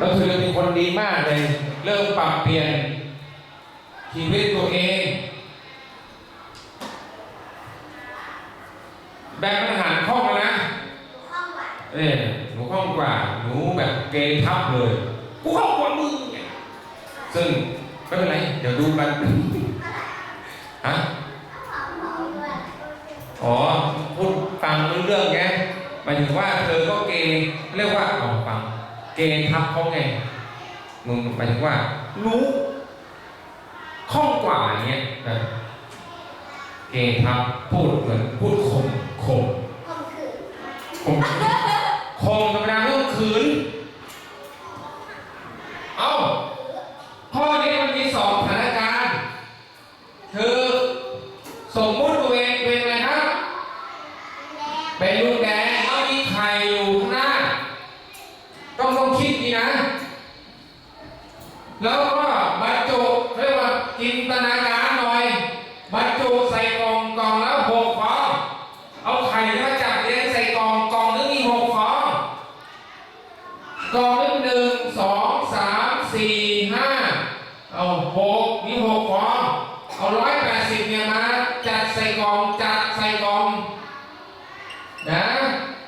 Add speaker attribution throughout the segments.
Speaker 1: แล้วเธอเป็นคนดีมากเลย เริ่มปรับเปลี่ยน ชีวิตตัวเอง แบ่งอาหารคล่องแล้วนะ
Speaker 2: ห้องวัด
Speaker 1: เอ้ยหนูคล่องกว่า หนูแบบเกยทับเลย กูคล่องกว่ามึงเนี่ซึ่งไม่เป็นไร เดี๋ยวดูกันฮะ
Speaker 2: อ๋อ
Speaker 1: พูดฟังเรื่องไงหมายถึงว่าเธอก็เกยเรียกว่าอ๋อฟัง เกย์ทับเขาไงมึงหมายถึงว่า รู้คล่องกว่าอย่างเงี้ยแบบเกย์ทับพูดเหมือนพูดข่มข่ม
Speaker 2: ข่มขืน
Speaker 1: ข่มข่มธรรมดาไม่ต้องขืน เอ้า
Speaker 2: แล้
Speaker 1: วก็บรรจุเรียกว่าจินตนาการหน่อยบรรจุใส่กล่องกล่องแล้วหกฟองเอาไข่มาจับเรียงใส่กล่องกล่องนึงมีหกฟองกล่องนึงหนึ่งสองสามสี่ห้าเอาหกมีหกฟองเอาร้อยแปดสิบเนี่ยมาจัดใส่กล่องจัดใส่กล่อง นะ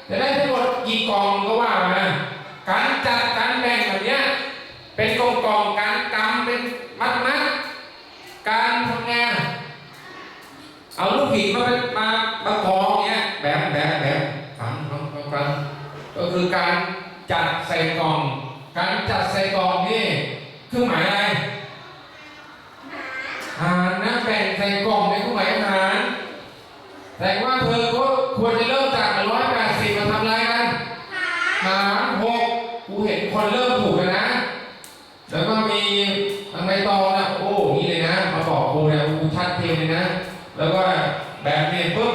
Speaker 1: จะได้ทั้งหมดกี่กองก็ว่ามา การจัดการแบ่งแบบเนี้ยเป็นกองกองๆการกำเป็นมัดมัดการทำงาน เอาลูกผีมาเป็นมาประกองเนี้ยแบบแบบแบบฟังฟังฟังฟังก็คือการจัดใส่กล่อง การจัดใส่กล่องนี่เครื่องหมายอะไรหารนะแบ่งใส่กล่องในเครื่องหมายหารแต่ว่าเธอก็ควรจะเริ่มจากร้อยแปดสิบมาทำอะไรกัน
Speaker 2: หา
Speaker 1: หารหกกูเห็นคนเริ่มถูกแล้วนะ แล้วก็มีทางใบตองนะโอ้นี่เลยนะ มาบอกกูเนี่ยกูชัดเจนเลยนะ แล้วก็แบบนี้ปุ๊บ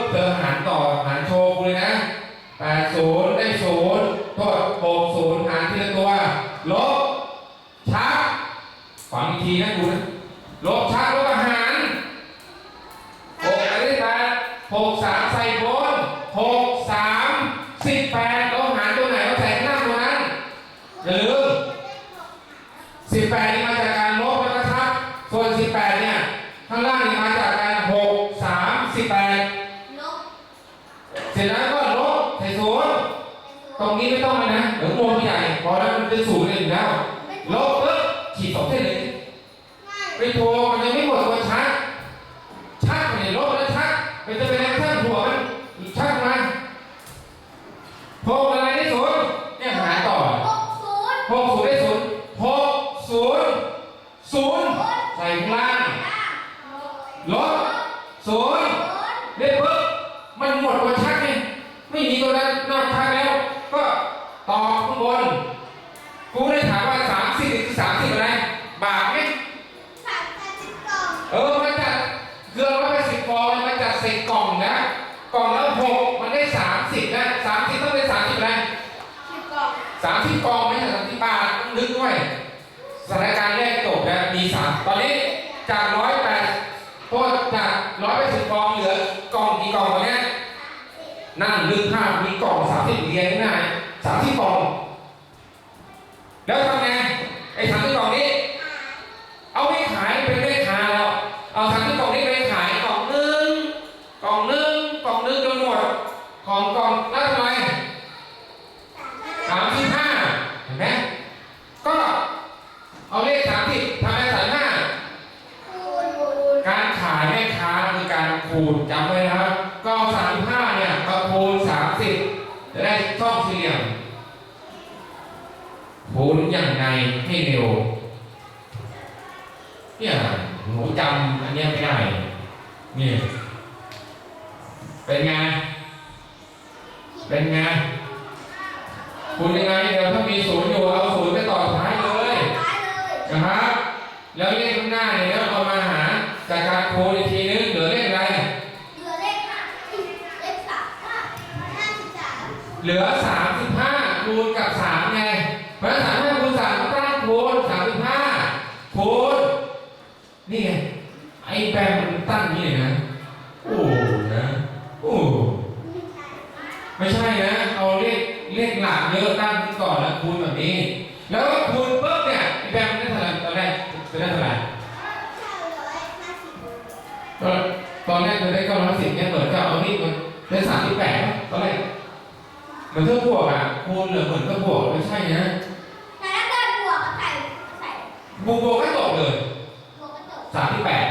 Speaker 1: ใส่บนหกสามสิบแปดเราหารตัวไหนเราใส่ข้างหน้าตัวนั้นอย่าลืมสิบแปดนี่มาจากการลบแล้วก็ทับส่วนสิบแปดเนี่ยข้างล่างนี่มาจากการหกสามสิบแปด
Speaker 2: ลบ
Speaker 1: เสร็จแล้วก็ลบใส่ศูนย์ตรงนี้ไม่ต้องเลยนะเดี๋ยวงงใหญ่พอแล้วมันเป็นศูนย์เลยอยู่แล้วลบปุ๊บขีดสองเส้นเลยไมันยั นย์เรียกปุ๊บมันหมดตัวชักไงไม่มีตัวนั้นนอกชักแล้ว ก็ต่อข้างบนกูได้ถามว่าสามสิบคือสามสิบอะไรบาทไหม
Speaker 2: สามสิบกล่อง
Speaker 1: เออมันจัดเกลือร้อยแปดสิบฟองมันจัดใส่กล่องนะกล่องละหกมันได้สามสิบนะสามสิบต้องเป็นสามสิบอะไร
Speaker 2: สิบกล่อง
Speaker 1: สามสิบกล่องไม่ใช่สามสิบบาทต้องนึกด้วยสถานการณ์แรกจบแล้วมีสามตอนนี้จากร้อยแปดโทษจากร้อยแปดสิบฟองเหลือ กล่องกี่กล่องวะเนี่ยนั่งนึกภาพมีกล่องสามสิบเรียงง่ายสามสิบกล่อง แล้วทำไงไอ้สามสิบกล่องนี้ เอาไปขายเป็นเลขค้าแล้วเอาสามทิศกล่องนี้ไปขายกล่องนึงกล่องนึงกล่องนึงจนหมดของกล่องแล้วทำไมสามสิบห้าเห็นไหมก็เอาเลขสามสิบทำไมสามห้า
Speaker 2: คูณคูณ
Speaker 1: การขายแม่ค้าคือการคูณจำไว้นะครับ ก็สามสิบห้าเนี่ยมาคูณสามสิบ ข้อบสี่เหลี่ยมคูณอย่างไงให้เร็ว เนี่ยหนูจำอันเนี้ยไม่ได้ นี่ เป็นไง เป็นไงคุณยังไงเดี๋ยวถ้ามีศูนย์อยู่ เหลือ 35คูณกับ 3 ไง เพราะฉะนั้น35คูณ3ก็ตั้งคูณ35คูณนี่ไง ไอ้แปมมันตั้งนี่นะ โอ้นะโอ้ไม่ใช่นะ เอาเลขเลขหลักเยอะตั้งก่อนแล้วคูณแบบนี้ แล้วคูณ มือนเครื่องบวกอะคูณเหลือเหมือนเครื่องบวกไม่ใช่นะ
Speaker 2: แต่ถ้าเกิดบวกก็ใส่ใส่
Speaker 1: บวกบวกก็ตกเลย
Speaker 2: บวกก็จบ
Speaker 1: สามที่แปด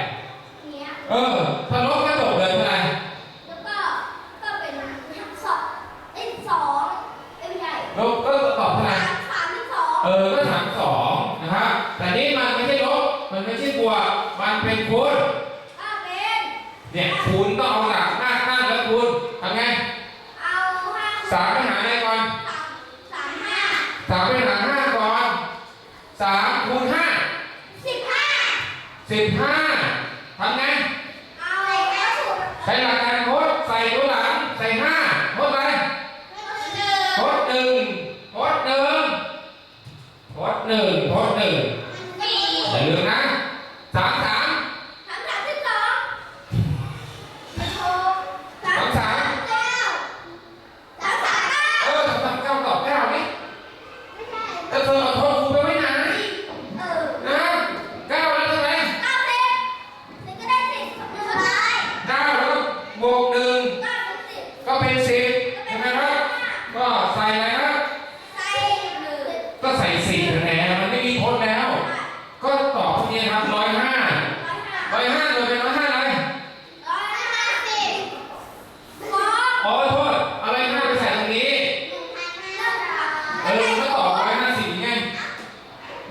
Speaker 2: เนี้ย
Speaker 1: เออถ้าลบก็ตกเลยเท่าไหร่
Speaker 2: แล้วก็ก็เป็นสองเอ้ยสองเอ้ยไม่ใช่
Speaker 1: ลบก็ตอบเท่าไหร่
Speaker 2: สามสามที่สอง
Speaker 1: เออก็ถามสองนะครับแต่นี่มันไม่ใช่ลบมันไม่ใช่บวกมันเป็นคูณ
Speaker 2: อ่าเป็น
Speaker 1: เนี่ยคูณต้องเอาหลักหน้าตั้งแล้วคูณทำไง
Speaker 2: เอาห้า
Speaker 1: สามไปหาอะไรก่อน
Speaker 2: สามสามห้า
Speaker 1: สามไปหาห้าก่อนสามคูณห้า
Speaker 2: สิบห้า
Speaker 1: สิบห้าทำไง
Speaker 2: เอาแล้วสูตร
Speaker 1: ใช้หลักการโคดใส่ตัวหลังใส่ห้าโคดอะไร
Speaker 2: หนึ่ง
Speaker 1: โคดหนึ่งโคดหนึ่งโคดหนึ่งโคดหนึ่ง
Speaker 2: สี่
Speaker 1: อย่าลืมนะ
Speaker 2: 皆様と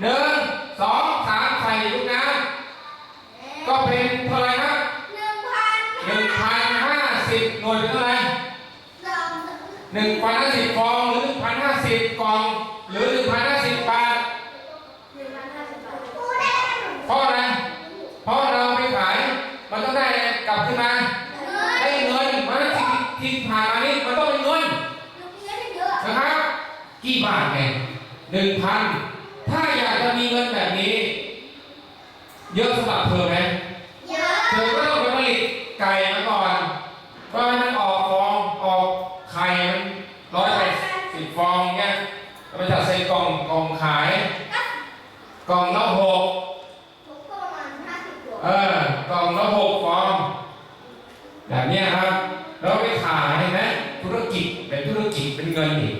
Speaker 2: หนึ่งส
Speaker 1: อ
Speaker 2: งสา
Speaker 1: มใส่ลูกน้ำก็เป็นเท่าไหรครับ
Speaker 2: หนึ่งพัน
Speaker 1: หนึ่งพันห้าสิบหน่วยเป็นเท่าไหร
Speaker 2: สอง
Speaker 1: หนึ่งพันห้าสิบฟองหรือหนึ่งพันห้าสิบกล่อง หรือหนึ่งพันห้าสิบบาท
Speaker 2: หนึ่งพันห้าสิบบาทพูดได้ไหม
Speaker 1: เพราะอะไรเพราะเราไปขายมันต้องได้อะไรกลับขึ้นมา
Speaker 2: เงิน
Speaker 1: ได้เงินมันที่ที่ผ่านมานี่มันต้องเป็นเงิน
Speaker 2: ลูกเงินเยอะ
Speaker 1: นะครับกี่บาทไงหนึ่งพันถ้าอยากจะมีเงินแบบนี้ เยอะสำหรับเธอไหม
Speaker 2: เยอะ
Speaker 1: เธอก็ต้องไปผลิตไก่มาก่อนก็ให้มันออกฟองออกไข่มันร้อยแปดสิบฟองเงี้ยแล้วไปจัดใส่กล่องกล่องขาย กล่องละหก
Speaker 2: ทุกประมาณห้าสิบตัว
Speaker 1: เออกล่องละหกฟองแบบเนี้ยครับ แล้วไปขายไหมธุรกิจเป็นธุรกิจเป็นเงินอีก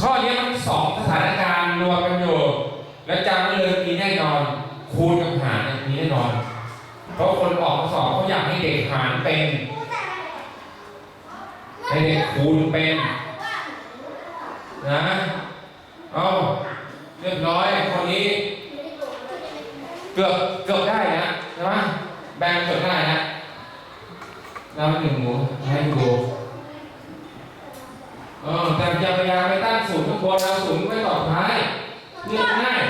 Speaker 1: ข้อนี้มันสองสถานการณ์รวมกันอยู่ แล้วจำไว้เลยมีแน่นอน คูณกับหารนี่แน่นอน เพราะคนออกมาสอบเขาอยากให้เด็กหารเป็นให้เด็กคูณเป็นนะเอาเรียบร้อยคนนี้ เกือบเกือบได้นะใช่ไหมแบงเกือบได้นะเราหนึ่งหมูให้ดูเออแต่อย่าพยายามไปตั้งศูนย์ทุกคนเอาศูนย์ไว้ต่อท้ายเรียกง่าย